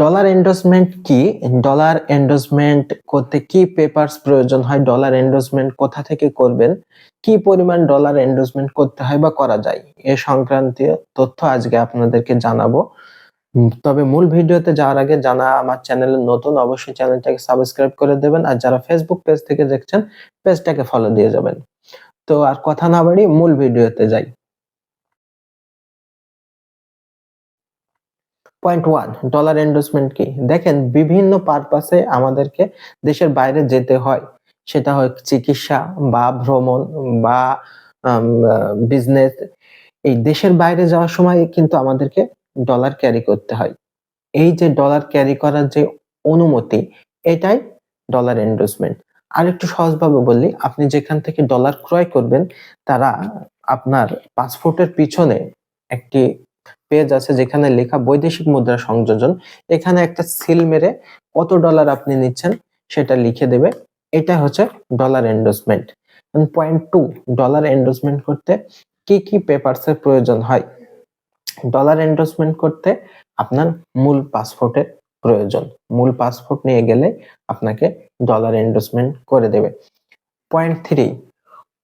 Dollar endorsement কি? Dollar endorsement করতে কি পেপারস প্রয়োজন হয়? ডলার এন্ডোসমেন্ট কোথা থেকে করবেন? কি পরিমাণ ডলার এন্ডোসমেন্ট করতে হয় বা করা যায়? এ সংক্রান্ত তথ্য আজকে আপনাদেরকে জানাব। তবে মূল ভিডিওতে যাওয়ার আগে জানা আমার চ্যানেলে নতুন, অবশ্যই চ্যানেলটাকে সাবস্ক্রাইব করে দেবেন আর যারা ফেসবুক পেজ থেকে দেখছেন পেজটাকে ফলো দিয়ে যাবেন। তো আর কথা না বাড়ি মূল ভিডিওতে যাই। পয়েন্ট ওয়ান ডলার এন্ডোসমেন্ট কি? দেখেন, বিভিন্ন পারপাসে আমাদেরকে দেশের বাইরে যেতে হয়। সেটা হয় চিকিৎসা বা ভ্রমণ বা বিজনেস এই দেশের বাইরে যাওয়ার সময় কিন্তু আমাদেরকে ডলার ক্যারি করতে হয়। এই যে ডলার ক্যারি করার যে অনুমতি, এটাই ডলার এন্ডোসমেন্ট আর একটু সহজভাবে বললি আপনি যেখান থেকে ডলার ক্রয় করবেন, তারা আপনার পাসপোর্টের পিছনে একটি পেজ আছে যেখানে লেখা বৈদেশিক মুদ্রা সংযোজন। এখানে একটা সিল মেরে কত ডলার আপনি নিচ্ছেন সেটা লিখে দেবে। এটা হচ্ছে dollar endorsement point two dollar endorsement করতে কি কি পেপারস এর প্রয়োজন হয়? ডলার এন্ডোসমেন্ট করতে আপনার মূল পাসপোর্টের প্রয়োজন। মূল পাসপোর্ট নিয়ে গেলে আপনাকে ডলার এন্ডোসমেন্ট করে দেবে। পয়েন্ট থ্রি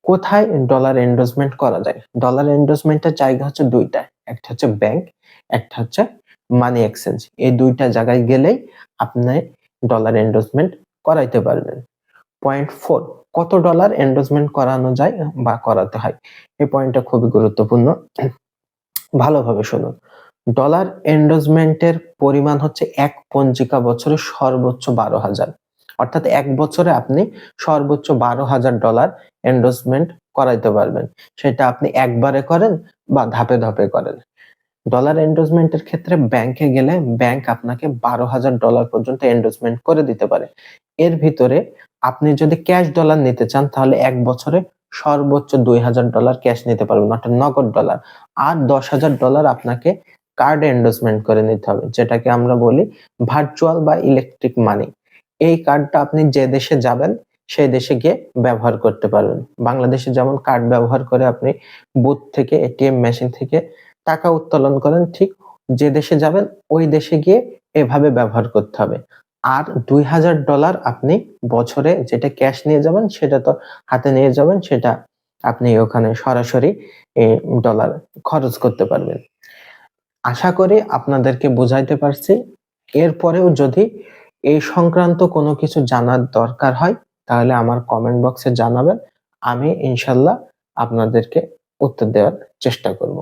কোথায় ডলার এন্ডোসমেন্ট করা যায়? ডলার এন্ডোসমেন্টের জায়গা হচ্ছে দুইটা। একটা হচ্ছে ব্যাংক একটা হচ্ছে মানি এক্সচেঞ্জ এই দুইটা জায়গায় গেলেই আপনি ডলার এন্ডোসমেন্ট করাইতে পারবেন। পয়েন্ট ফোর কত ডলার এন্ডোসমেন্ট করানো যায় বা করাতে হয়? এই পয়েন্টটা খুবই গুরুত্বপূর্ণ। ভালোভাবে শুনুন। ডলার এন্ডোসমেন্টের পরিমাণ হচ্ছে এক পঞ্জিকা বছরে সর্বোচ্চ বারো হাজার। অর্থাৎ এক বছরে আপনি সর্বোচ্চ বারো হাজার ডলার এন্ডোসমেন্ট করাইতে পারবেন। সেটা আপনি একবারে করেন বা ধাপে ধাপে করেন। ডলার এন্ডোসমেন্টের ক্ষেত্রে ব্যাংকে গেলে ব্যাংক আপনাকে বারো হাজার ডলার পর্যন্ত এন্ডোসমেন্ট করে দিতে পারে। এর ভিতরে আপনি যদি ক্যাশ ডলার নিতে চান, তাহলে এক বছরে সর্বোচ্চ দুই হাজার ডলার ক্যাশ নিতে পারবেন, অর্থাৎ নগদ ডলার আর দশ হাজার ডলার আপনাকে কার্ড এন্ডোসমেন্ট করে নিতে হবে, যেটাকে আমরা বলি ভার্চুয়াল বা ইলেকট্রিক মানি এই কার্ডটা আপনি যে দেশে যাবেন সেই দেশে গিয়ে ব্যবহার করতে পারবেন। বাংলাদেশে যেমন কার্ড ব্যবহার করে আপনি বুথ থেকে এটিএম মেশিন থেকে টাকা উত্তোলন করেন, ঠিক যে দেশে যাবেন, ওই দেশে গিয়ে এভাবে ব্যবহার করতে হবে। আর দুই হাজার ডলার আপনি বছরে যেটা ক্যাশ নিয়ে যাবেন, সেটা তো হাতে নিয়ে যাবেন, সেটা আপনি ওখানে সরাসরি ডলার খরচ করতে পারবেন। আশা করি আপনাদেরকে বুঝাইতে পারছি। এরপরেও যদি এই সংক্রান্ত কোনো কিছু জানার দরকার হয় তাহলে আমার কমেন্ট বক্সে জানাবেন। আমি ইনশাল্লাহ আপনাদেরকে উত্তর দেওয়ার চেষ্টা করব।